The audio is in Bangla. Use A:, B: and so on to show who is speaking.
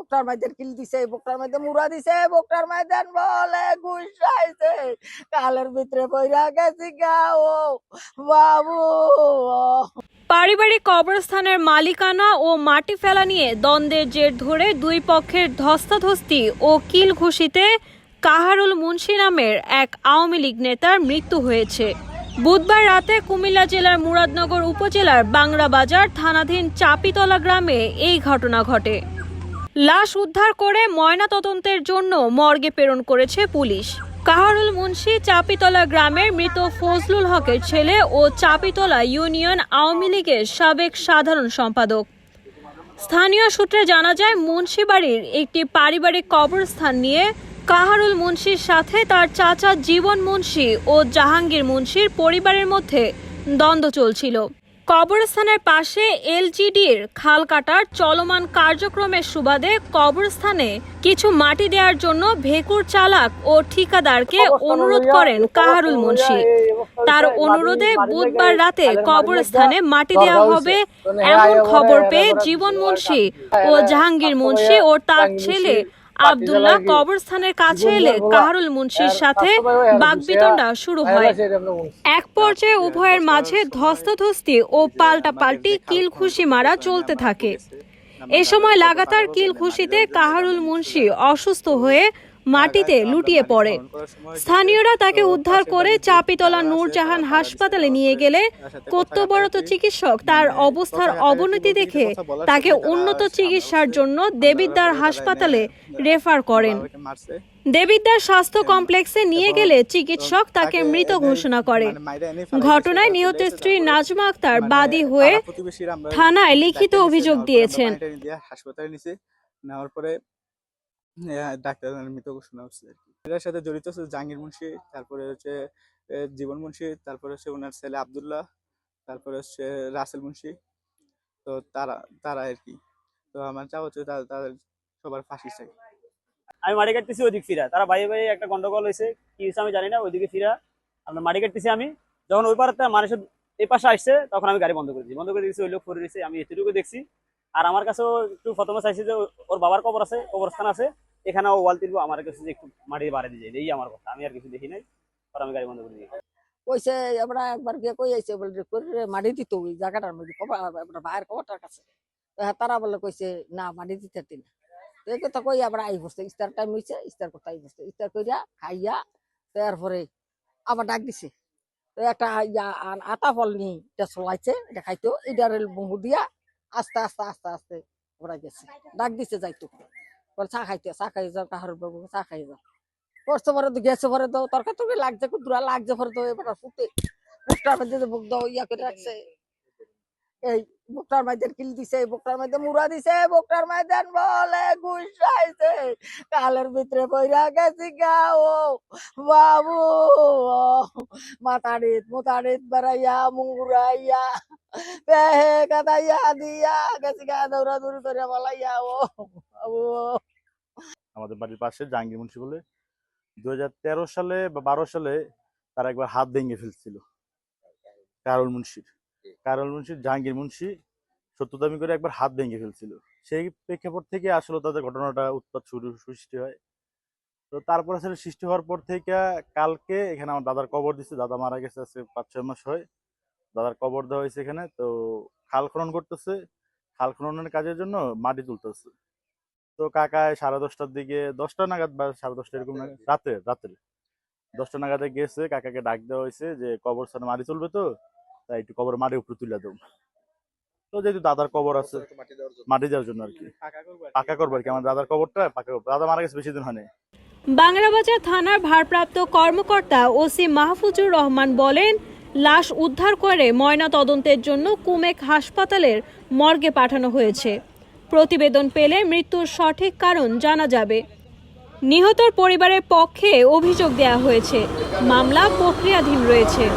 A: বুকটার মধ্যে কিল দিছে বুকটার মধ্যে মুড়া দিছে বুকটার মধ্যে বলে আইছে কালের ভিতরে বইরা গেছি গা ও। বাবু
B: পারিবারিক কবরস্থানের মালিকানা ও মাটি ফেলা নিয়ে দ্বন্দ্বের জের ধরে দুই পক্ষের ধস্তাধস্তি ও কিল ঘুষিতে কাহারুল মুন্সি নামের এক আওয়ামী লীগ নেতার মৃত্যু হয়েছে। বুধবার রাতে কুমিল্লা জেলার মুরাদনগর উপজেলার বাংলা বাজার থানাধীন চাপিতলা গ্রামে এই ঘটনা ঘটে। লাশ উদ্ধার করে ময়নাতদন্তের জন্য মর্গে প্রেরণ করেছে পুলিশ। কাহারুল মুন্সি চাপিতলা গ্রামের মৃত ফজলুল হকের ছেলে ও চাপিতলা ইউনিয়ন আওয়ামী লীগের সাবেক সাধারণ সম্পাদক। স্থানীয় সূত্রে জানা যায়, মুন্সি বাড়ির একটি পারিবারিক কবরস্থান নিয়ে কাহারুল মুন্সির সাথে তার চাচা জীবন মুন্সি ও জাহাঙ্গীর মুন্সির পরিবারের মধ্যে দ্বন্দ্ব চলছিল। কবরস্থানের পাশে এলজিডির খাল কাটার চলমান কার্যক্রমের সুবাদে কবরস্থানে কিছু মাটি দেওয়ার জন্য ভেকুর চালাক ও ঠিকাদারকে অনুরোধ করেন কাহারুল মুন্সি। তার অনুরোধে বুধবার রাতে কবরস্থানে মাটি দেওয়া হবে এমন খবর পেয়ে জীবন মুন্সি ও জাহাঙ্গীর মুন্সি ও তার ছেলে আব্দুল্লাহ কবরস্থানের কাছে এলে কাহারুল মুন্সির সাথে বাগবিতণ্ডা শুরু হয়। এক পর্যায়ে উভয়ের মাঝে ধস্তাধস্তি ও পাল্টাপাল্টি কিল খুশি মারা চলতে থাকে। এ সময় লাগাতার কিল খুশিতে কাহারুল মুন্সি অসুস্থ হয়ে মাটিতে লুটিয়ে পড়ে। স্থানীয়রা তাকে উদ্ধার করে চাপিতলা নূরজাহান হাসপাতালে নিয়ে গেলে কর্তব্যরত চিকিৎসক তার অবস্থার অবনতি দেখে তাকে উন্নত চিকিৎসার জন্য দেবিদ্বার হাসপাতালে রেফার করেন। দেবিদ্বার স্বাস্থ্য কমপ্লেক্সে নিয়ে গেলে চিকিৎসক তাকে মৃত ঘোষণা করে। ঘটনায় নিহত স্ত্রী নাজমা আক্তার বাদী হয়ে থানায় লিখিত অভিযোগ দিয়েছেন।
C: হাসপাতালে নেওয়ার পরে ডাক্তার মৃত ঘোষণা হচ্ছে আর কি। এটার সাথে জড়িত আছে জাহাঙ্গীর মুন্সি, তারপরে হচ্ছে জীবন মুন্সি, তারপরে হচ্ছে ওনার ছেলে আব্দুল্লাহ, তারপরে হচ্ছে রাসেল মুন্সি। তো তারা তারা আর কি। তো আমার চাওয়া হচ্ছে তাদের সবার ফাঁসি চাই
D: আমি মাটি কাটতেছি ওইদিক ফিরা। তারা বাইরে বাইরে একটা গন্ডগোল হয়েছে। কি হয়েছে আমি জানি না ওইদিকে ফিরা। আপনার মাটি কাটতেছি আমি। যখন ওই পাড়াতে মানুষের এই পাশে আসছে, তখন আমি গাড়ি বন্ধ করে দিয়েছি। বন্ধ করে দিয়েছি, ওই লোক করে দিয়েছে। আমি এতটুকু দেখছি। আর আমার কাছেও একটু প্রথমে চাইছি যে ওর বাবার কবর আছে, কবরস্থান আছে, এখানে ওয়াল তুলবো, আমার কাছে যে একটু মাটি বাড়ি দিয়ে এই আমার কথা, আমি আর কিছু দেখি নাই আর আমি গাড়ি বন্ধ করে দিয়েছি
A: কইছে, আমরা একবার গিয়ে কই আইছে? বলে করে মাটি দিত ওই জায়গাটার মধ্যে, কবা, আমরা ভাইয়ের কবরটার কাছে। তারা বলে, কইছে, না, মাটি দিতে দিন এই কথা কই আমরা আই বসতে ইস্তার টাইম হইছে ইস্তার কথা আই বসতে ইস্তার কইরা খাইয়া তারপরে আবার ডাক দিছে। একটা ইয়া, আ- আতা ফল নিয়ে এটা চলাইছে এটা খাইতো এটার বঙ্গু দিয়া আস্তে আস্তে আস্তে আস্তে ওরা গেছে। ডাক দিছে যাইতো বলে, চা খাইতে, চা খাই যাও, কাহার বাবু চা খাই যাও। করছে পরে তো, গেছে পরে তো তরকারি তরকারি লাগছে কুদুরা লাগছে পরে তো, এবার ফুটে। বুকটার মধ্যে বুক দাও, ইয়া করে রাখছে। এই বুকটার মধ্যে কিল দিছে বুকটার মধ্যে মুড়া দিছে বুকটার মধ্যে বলে আইছে কালের ভিতরে বইরা গেছি গা, ও বাবু, ও মাতারিত মুতারিত বেড়াইয়া, মুড়াইয়া।
E: আমাদের বাড়ির পাশে জাহাঙ্গীর মুন্সি বলে দু সালে বা বারো সালে তারা একবার হাত ভেঙে ফেলছিল। কারল মুন্সির। কারল মুন্সির, জাহাঙ্গীর মুন্সি সত্য দাবি করে একবার হাত ভেঙে ফেলছিল। সেই প্রেক্ষাপট থেকে আসলে তাদের ঘটনাটা উৎপাত শুরু সৃষ্টি হয়। তো তারপরে আসলে সৃষ্টি হওয়ার পর থেকে কালকে এখানে আমার দাদার কবর দিচ্ছে দাদা মারা গেছে আজকে পাঁচ ছয় মাস হয়। দাদার কবর দেওয়া হয়েছে এখানে তো খাল খনন করতেছে। খাল খননের কাজের জন্য মাটি তুলতেছে। তো কাকায় সাড়ে দশটার দিকে দশটা নাগাদ বা সাড়ে দশটা এরকম রাতে রাত্রে। দশটা নাগাদে গেছে কাকাকে ডাক দেওয়া হয়েছে যে কবরস্থানে মাটি চলবে তো তাই একটু কবর মাটি উপরে তুলে দেবো। তো যেহেতু দাদার কবর আছে মাটি দেওয়ার জন্য। আর কি। পাকা করব আর কি আমার দাদার কবরটা পাকা করব। দাদা মারা গেছে বেশি দিন হয়নি।
B: বাংলাবাজার থানার ভারপ্রাপ্ত কর্মকর্তা ওসি মাহফুজুর রহমান বলেন লাশ উদ্ধার করে ময়না তদন্তের জন্য কুমেক হাসপাতালের মর্গে পাঠানো হয়েছে। প্রতিবেদন পেলে মৃত্যুর সঠিক কারণ জানা যাবে। নিহতর পরিবারের পক্ষে অভিযোগ দেয়া হয়েছে। মামলা প্রক্রিয়াধীন রয়েছে।